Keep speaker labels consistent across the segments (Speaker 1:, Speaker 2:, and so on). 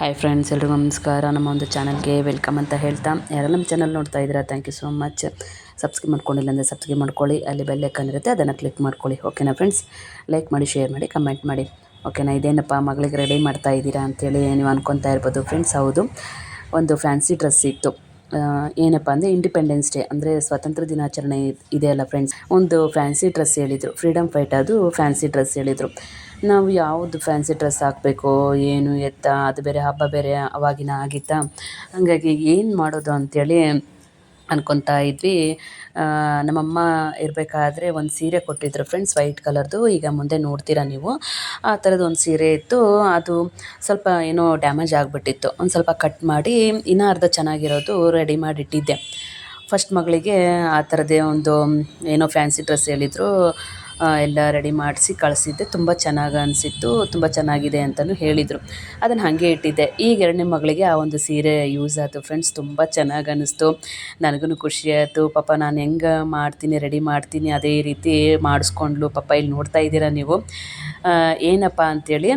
Speaker 1: Hi friends ಎಲ್ರಿಗೂ ನಮಸ್ಕಾರ. ನಮ್ಮ ಒಂದು ಚಾನಲ್ಗೆ ವೆಲ್ಕಮ್ ಅಂತ ಹೇಳ್ತಾ ಯಾರು ನಮ್ಮ ಚಾನಲ್ ನೋಡ್ತಾ ಇದ್ದೀರಾ thank you so much subscribe ಮಾಡ್ಕೊಂಡಿಲ್ಲ ಅಂದರೆ ಸಬ್ಸ್ಕ್ರೈಬ್ ಮಾಡ್ಕೊಳ್ಳಿ, ಅಲ್ಲಿ ಬೆಲ್ ಐಕನ್ ಇರುತ್ತೆ, ಅದನ್ನು ಕ್ಲಿಕ್ ಮಾಡ್ಕೊಳ್ಳಿ ಓಕೆನಾ ಫ್ರೆಂಡ್ಸ್ ಲೈಕ್ ಮಾಡಿ ಶೇರ್ ಮಾಡಿ ಕಮೆಂಟ್ ಮಾಡಿ ಓಕೆನಾ ಇದೇನಪ್ಪ, ಮಗಳಿಗೆ ರೆಡಿ ಮಾಡ್ತಾ ಇದ್ದೀರಾ ಅಂತೇಳಿ ನೀವು ಅನ್ಕೊತಾ ಇರ್ಬೋದು ಫ್ರೆಂಡ್ಸ್ ಹೌದು. ಒಂದು ಫ್ಯಾನ್ಸಿ ಡ್ರೆಸ್ ಇತ್ತು. ಏನಪ್ಪ ಅಂದರೆ ಇಂಡಿಪೆಂಡೆನ್ಸ್ ಡೇ ಅಂದರೆ ಸ್ವಾತಂತ್ರ್ಯ ದಿನಾಚರಣೆ ಇದೆಯಲ್ಲ ಫ್ರೆಂಡ್ಸ್ ಒಂದು ಫ್ಯಾನ್ಸಿ ಡ್ರೆಸ್ ಹೇಳಿದರು ಫ್ರೀಡಮ್ ಫೈಟ್ ಅದು ಫ್ಯಾನ್ಸಿ ಡ್ರೆಸ್ ಹೇಳಿದರು. ನಾವು ಯಾವುದು ಫ್ಯಾನ್ಸಿ ಡ್ರೆಸ್ ಹಾಕಬೇಕು, ಏನು ಎತ್ತ, ಅದು ಬೇರೆ ಹಬ್ಬ ಬೇರೆ ಅವಾಗಿನ ಆಗಿತ್ತಾ? ಹಾಗಾಗಿ ಏನು ಮಾಡೋದು ಅಂಥೇಳಿ ಅನ್ಕೊತಾ ಇದ್ವಿ. ನಮ್ಮಮ್ಮ ಇರಬೇಕಾದ್ರೆ ಒಂದು ಸೀರೆ ಕೊಟ್ಟಿದ್ರು ಫ್ರೆಂಡ್ಸ್ ವೈಟ್ ಕಲರ್ದು ಈಗ ಮುಂದೆ ನೋಡ್ತೀರಾ ನೀವು? ಆ ಥರದ್ದು ಒಂದು ಸೀರೆ ಇತ್ತು. ಅದು ಸ್ವಲ್ಪ ಏನೋ ಡ್ಯಾಮೇಜ್ ಆಗಿಬಿಟ್ಟಿತ್ತು. ಒಂದು ಸ್ವಲ್ಪ ಕಟ್ ಮಾಡಿ, ಇನ್ನೂ ಅರ್ಧ ಚೆನ್ನಾಗಿರೋದು ರೆಡಿ ಮಾಡಿಟ್ಟಿದ್ದೆ. ಫಸ್ಟ್ ಮಗಳಿಗೆ ಆ ಥರದ್ದೇ ಒಂದು, ಏನೋ ಫ್ಯಾನ್ಸಿ ಡ್ರೆಸ್ ಹೇಳಿದ್ರು. ಎಲ್ಲ ರೆಡಿ ಮಾಡಿಸಿ ಕಳಿಸಿದ್ದೆ. ತುಂಬ ಚೆನ್ನಾಗಿ ಅನಿಸಿತ್ತು. ತುಂಬ ಚೆನ್ನಾಗಿದೆ ಅಂತಲೂ ಹೇಳಿದರು. ಅದನ್ನು ಹಾಗೆ ಇಟ್ಟಿದ್ದೆ. ಈಗ ಎರಡನೇ ಮಗಳಿಗೆ ಆ ಒಂದು ಸೀರೆ ಯೂಸ್ ಆಯಿತು. ಫ್ರೆಂಡ್ಸ್ ತುಂಬ ಚೆನ್ನಾಗಿ ಅನ್ನಿಸ್ತು ನನಗೂ ಖುಷಿ ಆಯಿತು. ಪಾಪ ನಾನು ಹೆಂಗೆ ಮಾಡ್ತೀನಿ ರೆಡಿ ಮಾಡ್ತೀನಿ, ಅದೇ ರೀತಿ ಮಾಡಿಸ್ಕೊಂಡ್ಲು. ಪಾಪ ಇಲ್ಲಿ ನೋಡ್ತಾ ಇದ್ದೀರಾ ನೀವು? ಏನಪ್ಪ ಅಂಥೇಳಿ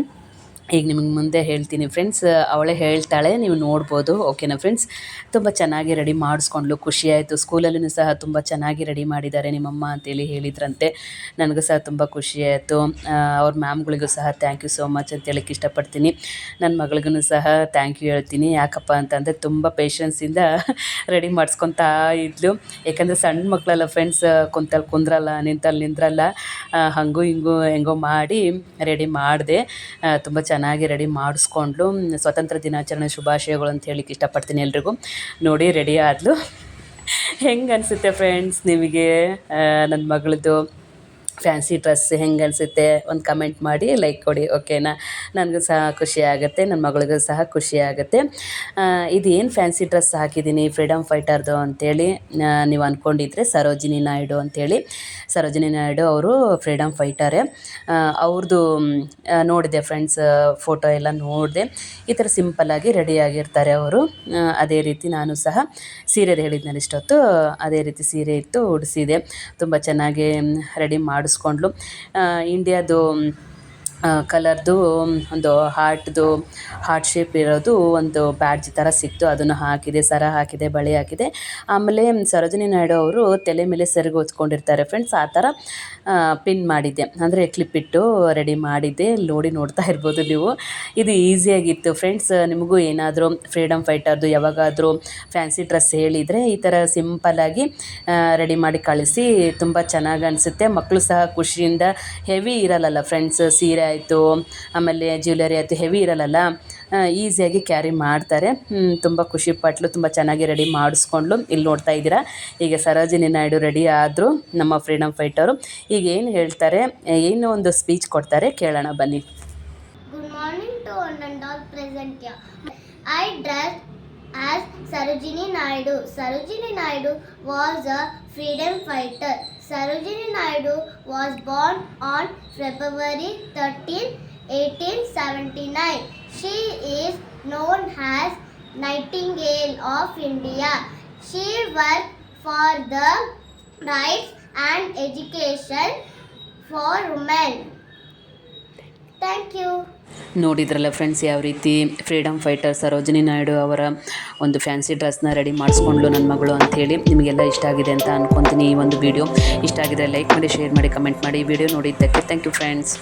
Speaker 1: ಈಗ ನಿಮಗೆ ಮುಂದೆ ಹೇಳ್ತೀನಿ ಫ್ರೆಂಡ್ಸ್ ಅವಳೇ ಹೇಳ್ತಾಳೆ, ನೀವು ನೋಡ್ಬೋದು ಓಕೆನಾ ಫ್ರೆಂಡ್ಸ್ ತುಂಬ ಚೆನ್ನಾಗಿ ರೆಡಿ ಮಾಡಿಸ್ಕೊಂಡ್ಲು, ಖುಷಿ ಆಯಿತು. ಸ್ಕೂಲಲ್ಲೂ ಸಹ ತುಂಬ ಚೆನ್ನಾಗಿ ರೆಡಿ ಮಾಡಿದ್ದಾರೆ ನಿಮ್ಮಮ್ಮ ಅಂತೇಳಿ ಹೇಳಿದ್ರಂತೆ. ನನಗೂ ಸಹ ತುಂಬ ಖುಷಿ ಆಯಿತು. ಅವ್ರ ಮ್ಯಾಮ್ಗಳಿಗೂ ಸಹ ಥ್ಯಾಂಕ್ ಯು ಸೋ ಮಚ್ ಅಂತ ಹೇಳಕ್ಕೆ ಇಷ್ಟಪಡ್ತೀನಿ. ನನ್ನ ಮಗಳಿಗೂ ಸಹ ಥ್ಯಾಂಕ್ ಯು ಹೇಳ್ತೀನಿ. ಯಾಕಪ್ಪ ಅಂತಂದರೆ ತುಂಬ ಪೇಷನ್ಸಿಂದ ರೆಡಿ ಮಾಡಿಸ್ಕೊತಾ ಇದ್ಲು. ಯಾಕಂದರೆ ಸಣ್ಣ ಮಕ್ಕಳಲ್ಲ ಫ್ರೆಂಡ್ಸ್ ಕುಂತಲ್ಲಿ ಕುಂದ್ರಲ್ಲ ನಿಂತಲ್ಲಿ ನಿಂದ್ರಲ್ಲ ಹಂಗೂ ಹಿಂಗೂ ಹೆಂಗೋ ಮಾಡಿ ರೆಡಿ ಮಾಡಿದೆ. ತುಂಬ ಚೆನ್ನಾಗಿ ರೆಡಿ ಮಾಡಿಸ್ಕೊಂಡ್ಲು. ಸ್ವತಂತ್ರ ದಿನಾಚರಣೆ ಶುಭಾಶಯಗಳು ಅಂತ ಹೇಳಿಕ್ಕೆ ಇಷ್ಟಪಡ್ತೀನಿ ಎಲ್ರಿಗೂ. ನೋಡಿ ರೆಡಿ ಆದ್ಲು. ಹೆಂಗೆ ಅನಿಸುತ್ತೆ ಫ್ರೆಂಡ್ಸ್ ನಿಮಗೆ? ನನ್ನ ಮಗಳದ್ದು. ಫ್ಯಾನ್ಸಿ ಡ್ರೆಸ್ ಹೆಂಗೆ ಅನಿಸುತ್ತೆ ಒಂದು ಕಮೆಂಟ್ ಮಾಡಿ ಲೈಕ್ ಕೊಡಿ ಓಕೆನಾ ನನಗೂ ಸಹ ಖುಷಿ ಆಗುತ್ತೆ ನನ್ನ ಮಗಳಿಗೂ ಸಹ ಖುಷಿ ಆಗುತ್ತೆ. ಇದೇನು ಫ್ಯಾನ್ಸಿ ಡ್ರೆಸ್ ಹಾಕಿದ್ದೀನಿ ಫ್ರೀಡಮ್ ಫೈಟರ್ದು ಅಂತೇಳಿ ಆ, ನೀವು ಅಂದ್ಕೊಂಡಿದ್ರೆ ಸರೋಜಿನಿ ನಾಯ್ಡು ಅಂತೇಳಿ. ಸರೋಜಿನಿ ನಾಯ್ಡು ಅವರು ಫ್ರೀಡಮ್ ಫೈಟರೇ ಅವ್ರದ್ದು ನೋಡಿದೆ ಫ್ರೆಂಡ್ಸ್ ಫೋಟೋ ಎಲ್ಲ ನೋಡಿದೆ. ಈ ಥರ ಸಿಂಪಲ್ಲಾಗಿ ರೆಡಿಯಾಗಿರ್ತಾರೆ ಅವರು. ಅದೇ ರೀತಿ ನಾನು ಸಹ ಸೀರೆದು ಹೇಳಿದ್ನಲ್ಲ ಇಷ್ಟೊತ್ತು ಅದೇ ರೀತಿ ಸೀರೆ ಇತ್ತು ಉಡಿಸಿದೆ. ತುಂಬ ಚೆನ್ನಾಗಿ ರೆಡಿ ಮಾಡಿಸ್ಕೊಂಡ್ಲು ಇಂಡಿಯಾದು ಕಲರ್ದು ಒಂದು ಹಾರ್ಟ್ದು, ಹಾರ್ಟ್ ಶೇಪ್ ಇರೋದು ಒಂದು ಬ್ಯಾಡ್ಜ್ ಥರ ಸಿಕ್ತು. ಅದನ್ನು ಹಾಕಿದೆ, ಸರ ಹಾಕಿದೆ, ಬಳೆ ಹಾಕಿದೆ. ಆಮೇಲೆ ಸರೋಜಿನಿ ನಾಯ್ಡು ಅವರು ತಲೆ ಮೇಲೆ ಸೆರಗು ಹೊತ್ಕೊಂಡಿರ್ತಾರೆ ಫ್ರೆಂಡ್ಸ್. ಆ ಥರ ಪಿನ್ ಮಾಡಿದ್ದೆ ಅಂದರೆ ಕ್ಲಿಪ್ ಇಟ್ಟು ರೆಡಿ ಮಾಡಿದ್ದೆ. ನೋಡಿ ನೋಡ್ತಾ ಇರ್ಬೋದು ನೀವು. ಇದು ಈಸಿಯಾಗಿತ್ತು ಫ್ರೆಂಡ್ಸ್. ನಿಮಗೂ ಏನಾದರೂ ಫ್ರೀಡಮ್ ಫೈಟರ್ದು ಯಾವಾಗಾದರೂ ಫ್ಯಾನ್ಸಿ ಡ್ರೆಸ್ ಹೇಳಿದರೆ ಈ ಥರ ಸಿಂಪಲ್ಲಾಗಿ ರೆಡಿ ಮಾಡಿ ಕಳಿಸಿ. ತುಂಬ ಚೆನ್ನಾಗಿ ಅನಿಸುತ್ತೆ. ಮಕ್ಕಳು ಸಹ ಖುಷಿಯಿಂದ ಹೆವಿ ಇರಲ್ಲಲ್ಲ ಫ್ರೆಂಡ್ಸ್, ಸೀರೆ ಆಯಿತು. ಆಮೇಲೆ ಜ್ಯುವೆಲರಿ ಆಯಿತು ಹೆವಿ ಇರಲ್ಲಲ್ಲ ಈಸಿಯಾಗಿ ಕ್ಯಾರಿ ಮಾಡ್ತಾರೆ. ತುಂಬ ಖುಷಿ ಪಟ್ಲು, ತುಂಬ ಚೆನ್ನಾಗಿ ರೆಡಿ ಮಾಡಿಸ್ಕೊಂಡ್ಲು. ಇಲ್ಲಿ ನೋಡ್ತಾ ಇದ್ದೀರಾ? ಈಗ ಸರೋಜಿನಿ ನಾಯ್ಡು ರೆಡಿ ಆದರೂ ನಮ್ಮ ಫ್ರೀಡಮ್ ಫೈಟರು ಈಗ ಏನು ಹೇಳ್ತಾರೆ, ಏನು ಒಂದು ಸ್ಪೀಚ್ ಕೊಡ್ತಾರೆ ಕೇಳೋಣ ಬನ್ನಿ.
Speaker 2: Good morning to all present. I dressed as Sarojini Naidu. Sarojini Naidu was a freedom fighter. Sarojini Naidu was born on February 13, 1879. She is known as Nightingale of India. She worked for the rights and education for women. Thank you.
Speaker 1: ನೋಡಿದ್ರಲ್ಲ friends ಯಾವ ರೀತಿ freedom fighter Sarojini Naidu ಅವರ ಒಂದು fancy ಡ್ರೆಸ್ನ ready ಮಾಡಿಸ್ಕೊಂಡ್ಲು ನನ್ನ ಮಗಳು ಅಂಥೇಳಿ ನಿಮಗೆಲ್ಲ ಇಷ್ಟ ಆಗಿದೆ ಅಂತ ಅನ್ಕೊತೀನಿ ಈ ಒಂದು ವಿಡಿಯೋ ಇಷ್ಟ ಆಗಿದ್ರೆ ಲೈಕ್ ಮಾಡಿ ಶೇರ್ ಮಾಡಿ ಕಮೆಂಟ್ ಮಾಡಿ ವಿಡಿಯೋ ನೋಡಿದ್ದಕ್ಕೆ. Thank you friends